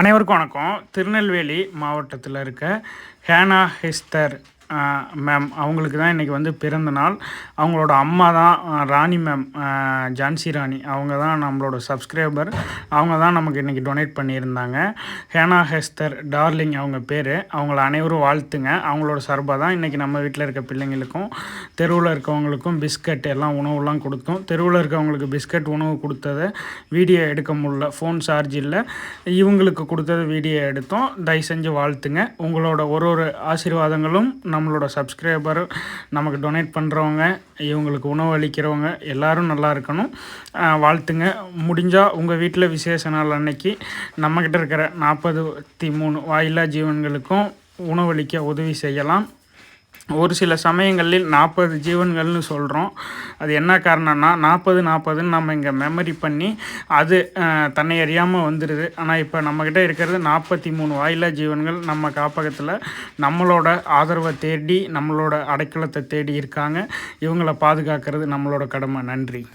அனைவருக்கும் வணக்கம். திருநெல்வேலி மாவட்டத்தில் இருக்க ஹேனா ஹெஸ்தர் மேம் அவங்களுக்கு தான் இன்றைக்கி வந்து பிறந்த நாள். அவங்களோட அம்மா தான் ராணி மேம் ஜான்சி ராணி. அவங்க தான் நம்மளோட சப்ஸ்கிரைபர் அவங்க தான் நமக்கு இன்றைக்கி டொனேட் பண்ணியிருந்தாங்க. ஹேனா ஹெஸ்தர் டார்லிங் அவங்க பேர். அவங்கள அனைவரும் வாழ்த்துங்க. அவங்களோட சார்பாக தான் இன்றைக்கி நம்ம வீட்டில் இருக்க பிள்ளைங்களுக்கும் தெருவில் இருக்கவங்களுக்கும் பிஸ்கட் எல்லாம் உணவுலாம் கொடுத்தோம். தெருவில் இருக்கவங்களுக்கு பிஸ்கட் உணவு கொடுத்ததை வீடியோ எடுக்க முடியல. ஃபோன் சார்ஜ் இல்லை. இவங்களுக்கு கொடுத்தது வீடியோ எடுத்தோம். தயவு செஞ்சு வாழ்த்துங்க. உங்களோட ஒரு ஒரு ஆசீர்வாதங்களும் நம்மளோட சப்ஸ்கிரைபர் நமக்கு டொனேட் பண்ணுறவங்க இவங்களுக்கு உணவு அளிக்கிறவங்க எல்லோரும் நல்லா இருக்கணும். வாழ்த்துங்க. முடிஞ்சால் உங்கள் வீட்டில் விசேஷ நாள் அன்னைக்கு நம்மக்கிட்ட இருக்கிற நாற்பது மூணு வாயில்லா ஜீவன்களுக்கும் உணவளிக்க உதவி செய்யலாம். ஒரு சில சமயங்களில் நாற்பது ஜீவன்கள்னு சொல்கிறோம் அது என்ன காரணம்னா நாற்பது நாற்பதுன்னு நம்ம இங்கே மெமரி பண்ணி அது தன்னை அறியாமல் வந்துடுது ஆனால் இப்போ நம்மக்கிட்ட இருக்கிறது நாற்பத்தி மூணு வாயிலா ஜீவன்கள் நம்ம காப்பகத்தில் நம்மளோட ஆதரவை தேடி நம்மளோட அடைக்கலத்தை தேடி இருக்காங்க. இவங்களை பாதுகாக்கிறது நம்மளோட கடமை. நன்றி.